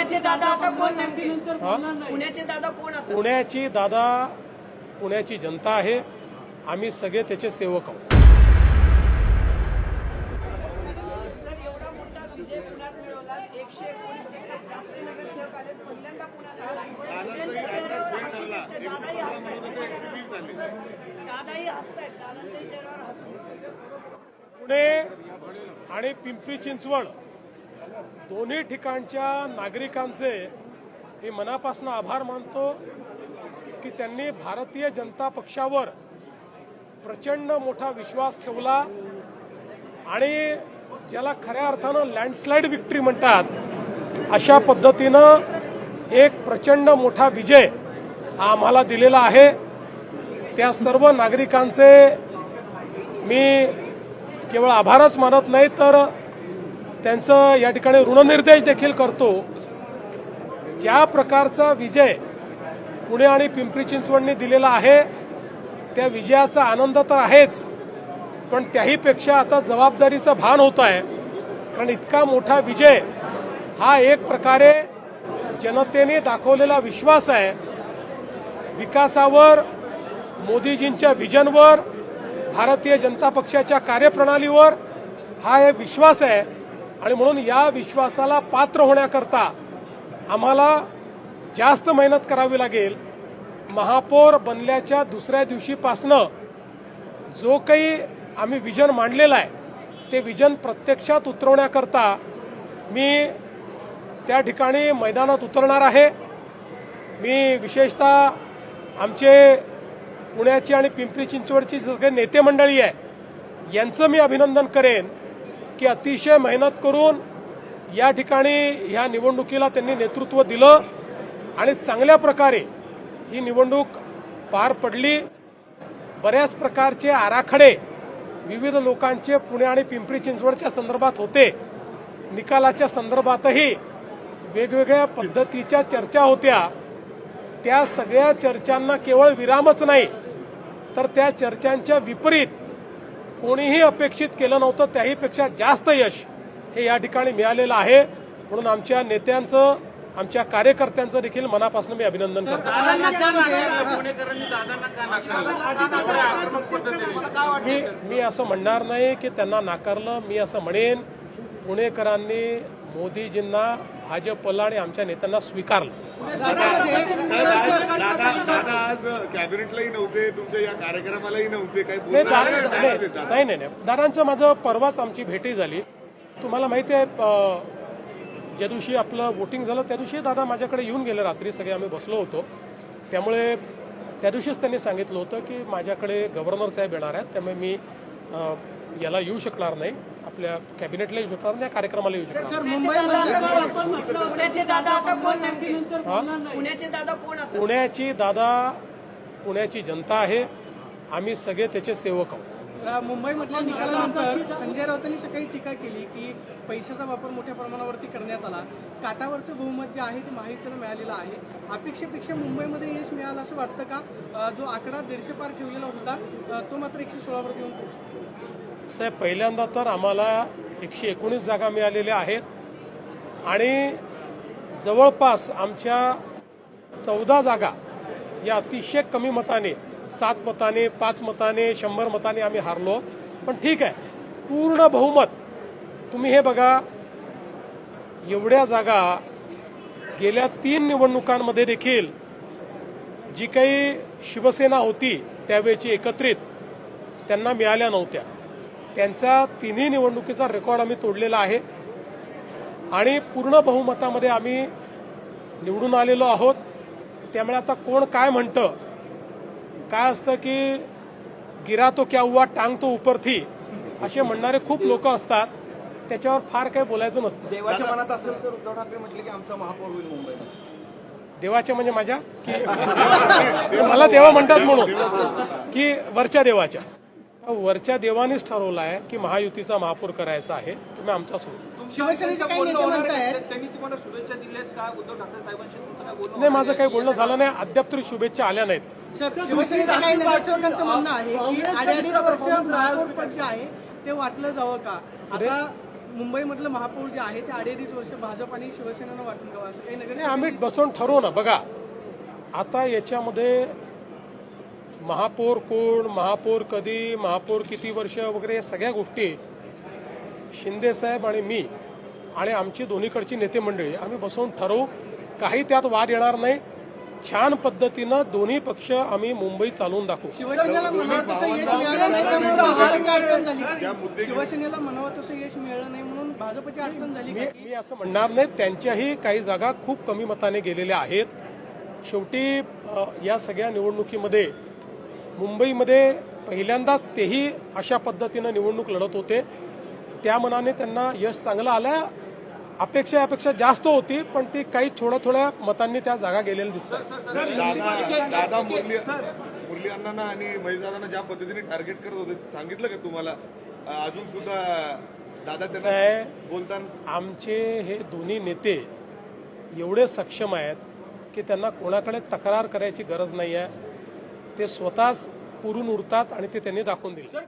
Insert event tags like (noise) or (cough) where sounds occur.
पुण्याचे दादा आता कोण नेमके? पुण्याचे दादा कोण आता? पुण्याची दादा पुण्याची जनता आहे. आम्ही सगळे त्याचे सेवक आहोत. पुणे आणि पिंपरी चिंचवड दोन्ही ठिकाणच्या नागरिकांचे मी मनापासून आभार मानतो की त्यांनी भारतीय जनता पक्षावर प्रचंड मोठा विश्वास ठेवला आणि ज्याला खऱ्या अर्थानं लँडस्लाईड विक्ट्री म्हणतात अशा पद्धतीनं एक प्रचंड मोठा विजय हा आम्हाला दिलेला आहे. त्या सर्व नागरिकांचे मी केवळ आभारच मानत नाही तर त्यांचं या ठिकाणी ऋणनिर्देश देखील करतो. ज्या प्रकारचा विजय पुणे आणि पिंपरी चिंचवडने दिलेला आहे त्या विजयाचा आनंद तर आहेच पण त्याहीपेक्षा आता जबाबदारीचं भान होत आहे. कारण इतका मोठा विजय हा एक प्रकारे जनतेने दाखवलेला विश्वास आहे. विकासावर मोदीजींच्या विजनवर भारतीय जनता पक्षाच्या कार्यप्रणालीवर हा एक विश्वास आहे. आणि म्हणून या विश्वासाला पात्र होण्याकरता आम्हाला जास्त मेहनत करावी लागेल. महापौर बनल्याच्या दुसऱ्या दिवशीपासनं जो काही आम्ही विजन मांडलेलं आहे ते विजन प्रत्यक्षात उतरवण्याकरता मी त्या ठिकाणी मैदानात उतरणार आहे. मी विशेषतः आमचे पुण्याची आणि पिंपरी चिंचवडची सगळे नेते मंडळी आहे यांचं मी अभिनंदन करेन. की अतिशय मेहनत करून या ठिकाणी ह्या निवडणुकीला त्यांनी नेतृत्व दिलं आणि चांगल्या प्रकारे ही निवडणूक पार पडली. बऱ्याच प्रकारचे आराखडे विविध लोकांचे पुणे आणि पिंपरी चिंचवडच्या संदर्भात होते. निकालाच्या संदर्भातही वेगवेगळ्या पद्धतीच्या चर्चा होत्या. त्या सगळ्या चर्चांना केवळ विरामच नाही तर त्या चर्चांच्या विपरीत कोणीही अपेक्षित केलं नव्हतं त्याहीपेक्षा जास्त यश हे या ठिकाणी मिळालेलं आहे. म्हणून आमच्या नेत्यांचं आमच्या कार्यकर्त्यांचं देखील मनापासून मी अभिनंदन करतो. मी मी असं म्हणणार नाही की त्यांना नाकारलं मी असं म्हणेन. पुणेकरांनी मोदीजींना भाजपला आणि आमच्या नेत्यांना स्वीकारलं. दादा दादा आज कॅबिनेटलाही नव्हते तुमच्या या कार्यक्रमालाही नव्हते काही नाही नाही नाही. दादांचं माझं परवाच आमची भेटी झाली. तुम्हाला माहिती आहे ज्या दिवशी आपलं वोटिंग झालं त्या दिवशी दादा माझ्याकडे येऊन गेले रात्री सगळे आम्ही बसलो होतो. त्यामुळे त्या दिवशीच त्यांनी सांगितलं होतं की माझ्याकडे गव्हर्नर साहेब येणार आहेत त्यामुळे मी याला येऊ शकणार नाही. आपल्या कॅबिनेटला येऊ नाही या कार्यक्रमाला येऊ नाही. पुण्याचे दादा आता कोण नेमके? पुण्याचे दादा कोण आता पुण्याची दादा पुण्याची जनता आहे. आम्ही सगळे त्याचे सेवक आहोत. मुंबईमधल्या निकालानंतर संजय राऊतांनी सकाळी टीका केली की पैशाचा वापर मोठ्या प्रमाणावरती करण्यात आला. काटावरचं बहुमत जे आहे ते महायुतीला मिळालेलं आहे. अपेक्षेपेक्षा मुंबईमध्ये यश मिळालं असं वाटतं का? जो आकडा दीडशे पार ठेवलेला होता तो मात्र एकशे सोळावरती येऊन पोहोचला. साहेब पहिल्यांदा तर आम्हाला एकशे एकोणीस जागा मिळालेल्या आहेत. आणि जवळपास आमच्या चौदा जागा या अतिशय कमी मताने सात मताने पाच मताने शंभर मताने आम्ही हारलो. पण ठीक आहे पूर्ण बहुमत तुम्ही हे बघा एवढ्या जागा गेल्या तीन निवडणुकांमध्ये देखील जी काही शिवसेना होती त्यावेळची एकत्रित त्यांना मिळाल्या नव्हत्या. त्यांचा तिन्ही निवडणुकीचा रेकॉर्ड आम्ही तोडलेला आहे. आणि पूर्ण बहुमतामध्ये आम्ही निवडून आलेलो आहोत. त्यामुळे आता कोण काय म्हणतं? काय असतं की गिरा तो क्या हुआ टांग तो ऊपर थी असे म्हणणारे खूप लोक असतात. त्याच्यावर फार काही बोलायचं नसतं. देवाच्या मनात असेल तर उद्धव ठाकरे म्हटले की आमचा महापौर होईल मुंबईमध्ये देवाच्या म्हणजे माझ्या? की (laughs) मला देवा म्हणतात म्हणून. की वरच्या देवाच्या. वरच्या देवानेच ठरवलं आहे की महायुतीचा महापौर करायचा आहे. तुम्ही आमचा सोडू शिवसेनेचे काही नेते म्हणतायत त्यांनी तुम्हाला शुभेच्छा दिल्यात का? उद्धव ठाकरे साहेबांशी तुमचं काय बोलणं नाही माझं काही बोलणं झालं नाही. अद्याप तरी शुभेच्छा आल्या नाहीत. म्हणणं आहे की अडीअडीच वर्ष महापौर पद जे आहे ते वाटलं जावं का? आता मुंबईमधलं महापौर जे आहे ते अडीअडीच वर्ष भाजप आणि शिवसेनेनं वाटून द्यावं असं काही नाही नगर आम्ही बसून ठरवू ना. बघा आता याच्यामध्ये महापौर कोण महापौर कधी महापौर किती वर्ष वगैरे या सगळ्या गोष्टी शिंदे साहेब आणि मी आणि आमची दोन्हीकडची नेते मंडळी आम्ही बसून ठरवू. काही त्यात वाद येणार नाही. छान पद्धतीनं दोन्ही पक्ष आम्ही मुंबई चालवून दाखवू. शिवसेनेला म्हणावं तसं यश मिळालं नाही म्हणून भाजपची अडचण झाली मी असं म्हणणार नाही. त्यांच्याही काही जागा खूप कमी मताने गेलेल्या आहेत. शेवटी या सगळ्या निवडणुकीमध्ये मुंबईमध्ये पहिल्यांदाच तेही अशा पद्धतीनं निवडणूक लढत होते. त्या मनाने त्यांना यश चांगलं आलं अपेक्षा अपेक्षा जास्त होती पण ती काही थोड्या थोड्या मतांनी त्या जागा गेलेल्या दिसतात. दादा दादा मुरली मुरली अण्णांना आणि महेशदादांना ज्या पद्धतीने टार्गेट करत होते सांगितलं का तुम्हाला? अजून सुद्धा दादा कसं त्यांना आहे बोलताना आमचे हे दोन्ही नेते एवढे सक्षम आहेत की त्यांना कोणाकडे तक्रार करायची गरज नाही आहे ते स्वतःच पुरून उरतात आणि ते त्यांनी दाखवून दिले.